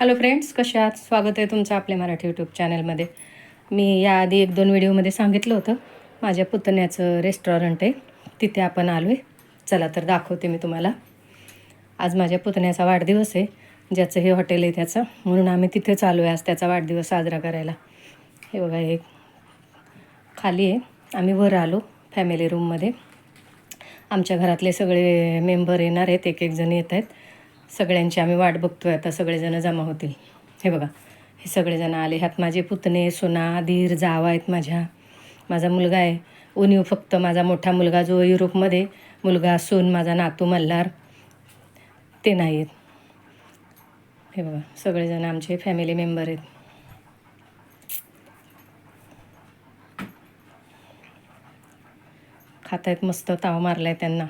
Hello friends कसे आहात? स्वागत आहे तुमचं आपल्या मराठी यूट्यूब चॅनलमध्ये मी याआधी एक दोन व्हिडिओमध्ये सांगितलं होतं. माझ्या पुतण्याचं रेस्टॉरंट आहे. तिथे आपण आलो आहे चला तर दाखवते मी तुम्हाला. आज माझ्या पुतण्याचा वाढदिवस आहे. ज्याचं हे हॉटेल आहे त्याचं. म्हणून आम्ही तिथेच आलो आहे आज त्याचा वाढदिवस साजरा करायला. हे बघा हे खाली आहे. आम्ही वर आलो फॅमिली रूममध्ये आमच्या घरातले सगळे मेंबर येणार आहेत. एक एक जण येत आहेत. सगळ्यांची आम्ही वाट बघतोय. आता सगळेजण जमा होतील. हे बघा. हे सगळेजण आले. ह्यात माझे पुतणे सुना धीर जावा आहेत माझ्या. माझा मुलगा आहे. उणीव फक्त. माझा मोठा मुलगा जो युरोपमध्ये मुलगा सून माझा नातू मल्हार ते नाही आहेत. हे बघा. सगळेजण आमचे फॅमिली मेंबर आहेत. खातायत मस्त. ताव मारला आहे त्यांना.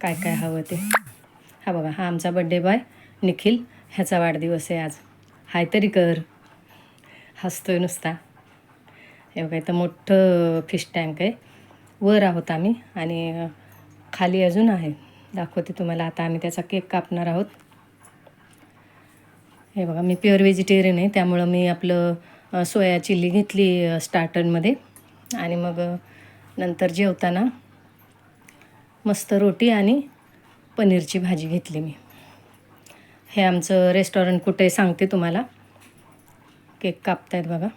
काय काय हवं ते? हा बघा हा आमचा बड्डे बॉय निखिल. ह्याचा वाढदिवस आहे आज. हाय तरी कर. हसतोय नुसता. हे बघा इथं मोठं फिश टँक आहे. वर आहोत आम्ही आणि खाली अजून आहे. दाखवते तुम्हाला आता आम्ही त्याचा केक कापणार आहोत. हे बघा मी प्युअर व्हेजिटेरियन आहे त्यामुळं मी आपलं सोया चिल्ली घेतली स्टार्टरमध्ये आणि मग नंतर जेवताना मस्त रोटी आणि पनीरची भाजी घेतली मी. हे आमचं रेस्टॉरंट कुठे सांगते तुम्हाला. केक कापतायत बघा.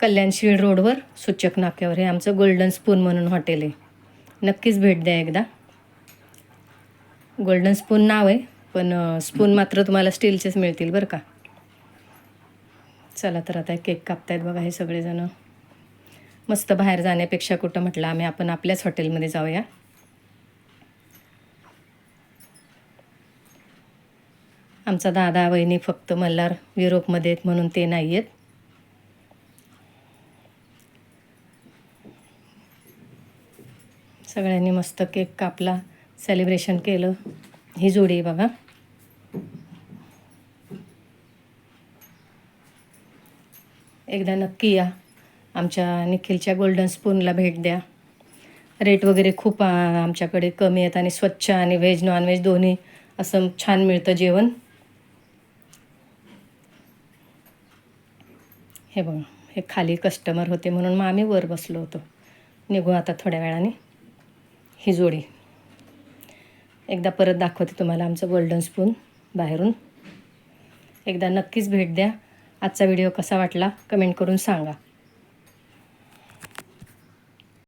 कल्याणशीळ रोडवर सूचक नाक्यावर हे आमचं गोल्डन स्पून म्हणून हॉटेल आहे. नक्कीच भेट द्या एकदा. गोल्डन स्पून नाव आहे पण स्पून मात्र तुम्हाला स्टीलचेच मिळतील बरं का. चला तर आता केक कापतायत बघा हे सगळेजणं. मस्त बाहेर जाण्यापेक्षा कुठं म्हटलं आम्ही आपण आपल्याच हॉटेलमध्ये जाऊया. आमचा दादा वहिनी फक्त मल्हार युरोपमध्ये आहेत म्हणून ते नाही आहेत. सगळ्यांनी मस्त केक कापला सेलिब्रेशन केलं. ही जोडी आहे बघा. एकदा नक्की या. आमच्या निखिलच्या गोल्डन स्पूनला भेट द्या. रेट वगैरे खूप आमच्याकडे कमी आहेत आणि स्वच्छ आणि व्हेज नॉनव्हेज दोन्ही असं छान मिळतं जेवण. हे बघ हे खाली कस्टमर होते म्हणून मग आम्ही वर बसलो होतो. निघू आता थोड्या वेळाने. ही जोडी. एकदा परत दाखवते तुम्हाला आमचं गोल्डन स्पून बाहेरून. एकदा नक्कीच भेट द्या. आजचा व्हिडिओ कसा वाटला कमेंट करून सांगा.